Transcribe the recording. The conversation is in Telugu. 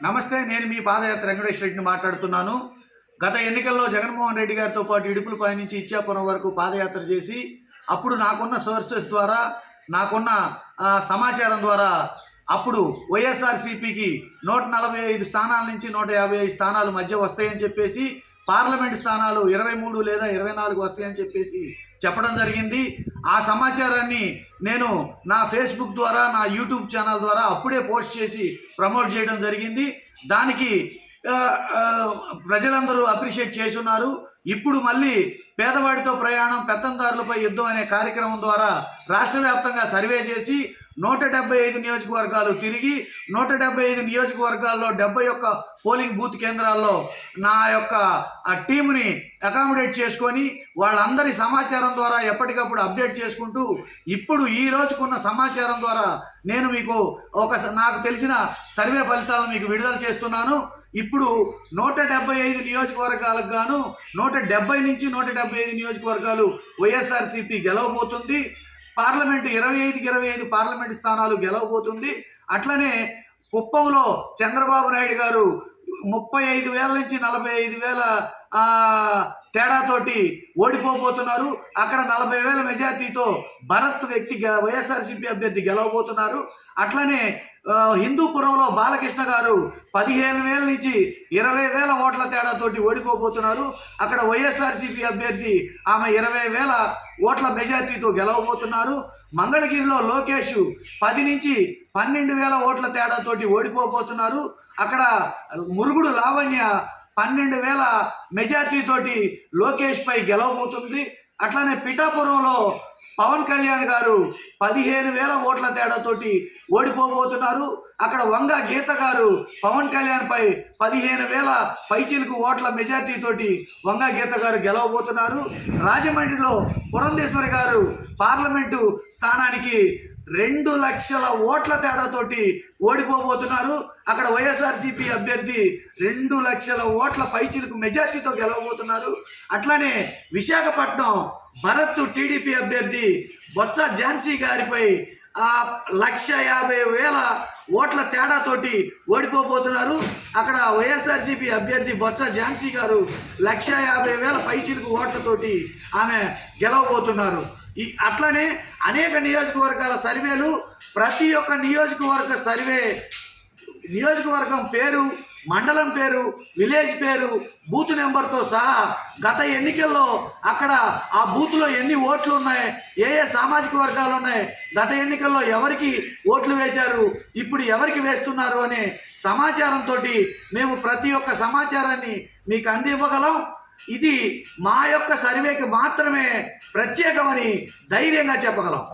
నమస్తే నేను మీ పాదయాత్ర వెంకటేశ్వర రెడ్డిని మాట్లాడుతున్నాను. గత ఎన్నికల్లో జగన్మోహన్ రెడ్డి గారితో పాటు ఇడుపులపై నుంచి ఇచ్చాపురం వరకు పాదయాత్ర చేసి అప్పుడు నాకున్న సోర్సెస్ ద్వారా నాకున్న సమాచారం ద్వారా అప్పుడు వైఎస్ఆర్సీపీకి నూట నలభై ఐదు స్థానాల నుంచి నూట యాభై ఐదు స్థానాలు మధ్య వస్తాయని చెప్పేసి పార్లమెంట్ స్థానాలు ఇరవై మూడు లేదా ఇరవై నాలుగు వస్తాయని చెప్పేసి చెప్పడం జరిగింది. ఆ సమాచారాన్ని నేను నా ఫేస్బుక్ ద్వారా నా యూట్యూబ్ ఛానల్ ద్వారా అప్పుడే పోస్ట్ చేసి ప్రమోట్ చేయడం జరిగింది. దానికి ప్రజలందరూ అప్రిషియేట్ చేస్తున్నారు. ఇప్పుడు మళ్ళీ పేదవాడితో ప్రయాణం పెత్తందారులపై యుద్ధం అనే కార్యక్రమం ద్వారా రాష్ట్ర వ్యాప్తంగా సర్వే చేసి నూట డెబ్బై ఐదు నియోజకవర్గాలు తిరిగి నూట డెబ్బై ఐదు నియోజకవర్గాల్లో డెబ్బై ఒక్క పోలింగ్ బూత్ కేంద్రాల్లో నా యొక్క ఆ టీముని అకామిడేట్ చేసుకొని వాళ్ళందరి సమాచారం ద్వారా ఎప్పటికప్పుడు అప్డేట్ చేసుకుంటూ ఇప్పుడు ఈ రోజుకున్న సమాచారం ద్వారా నేను మీకు ఒక స- నాకు తెలిసిన సర్వే ఫలితాలను మీకు విడుదల చేస్తున్నాను. ఇప్పుడు నూట డెబ్బై ఐదు నియోజకవర్గాలకు గాను నూట డెబ్బై నుంచి నూట డెబ్బై ఐదు నియోజకవర్గాలు వైఎస్ఆర్సీపీ గెలవబోతుంది. పార్లమెంటు ఇరవై ఐదుకి ఇరవై ఐదు పార్లమెంటు స్థానాలు గెలవబోతుంది. అట్లనే కుప్పంలో చంద్రబాబు నాయుడు గారు ముప్పై ఐదు వేల నుంచి నలభై ఐదు వేల తేడాతోటి ఓడిపోబోతున్నారు. అక్కడ నలభై వేల మెజార్టీతో భరత్ వ్యక్తి వైఎస్ఆర్సీపీ అభ్యర్థి గెలవబోతున్నారు. అట్లనే హిందూపురంలో బాలకృష్ణ గారు పదిహేను వేల నుంచి ఇరవై వేల ఓట్ల తేడాతోటి ఓడిపోబోతున్నారు. అక్కడ వైఎస్ఆర్సీపీ అభ్యర్థి ఆమె ఇరవై వేల ఓట్ల మెజార్టీతో గెలవబోతున్నారు. మంగళగిరిలో లోకేష్ పది నుంచి పన్నెండు వేల ఓట్ల తేడాతోటి ఓడిపోబోతున్నారు. అక్కడ మురుగుడు లావణ్య పన్నెండు వేల మెజార్టీతోటి లోకేష్పై లోకేష్ పై గెలవబోతుంది. అట్లానే పిఠాపురంలో పవన్ కళ్యాణ్ గారు పదిహేను వేల ఓట్ల తేడాతోటి ఓడిపోబోతున్నారు. అక్కడ వంగ గీత గారు పవన్ కళ్యాణ్పై పదిహేను వేల పైచీలకు ఓట్ల మెజార్టీతోటి వంగ గీత గారు గెలవబోతున్నారు. రాజమండ్రిలో పురంధేశ్వరి గారు పార్లమెంటు స్థానానికి రెండు లక్షల ఓట్ల తేడాతోటి ఓడిపోబోతున్నారు. అక్కడ వైఎస్ఆర్సీపీ అభ్యర్థి రెండు లక్షల ఓట్ల పైచిలకు మెజార్టీతో గెలవబోతున్నారు. అట్లానే విశాఖపట్నం భరత్ టీడీపీ అభ్యర్థి బొత్స ఝాన్సీ గారిపై ఆ లక్ష యాభై వేల ఓట్ల తేడాతోటి ఓడిపోబోతున్నారు. అక్కడ వైఎస్ఆర్సీపీ అభ్యర్థి బొత్స ఝాన్సీ గారు లక్ష యాభై వేల పైచిలకు ఓట్లతోటి ఆమె గెలవబోతున్నారు. ఈ అట్లనే అనేక నియోజకవర్గాల సర్వేలు ప్రతి ఒక్క నియోజకవర్గ సర్వే నియోజకవర్గం పేరు మండలం పేరు విలేజ్ పేరు బూత్ నెంబర్తో సహా గత ఎన్నికల్లో అక్కడ ఆ బూత్లో ఎన్ని ఓట్లు ఉన్నాయి ఏ ఏ సామాజిక వర్గాలు ఉన్నాయి గత ఎన్నికల్లో ఎవరికి ఓట్లు వేశారు ఇప్పుడు ఎవరికి వేస్తున్నారు అనే సమాచారంతో మేము ప్రతి ఒక్క సమాచారాన్ని మీకు అందివ్వగలం. ఇది మా యొక్క సర్వేకి మాత్రమే ప్రత్యేకమని ధైర్యంగా చెప్పగలం.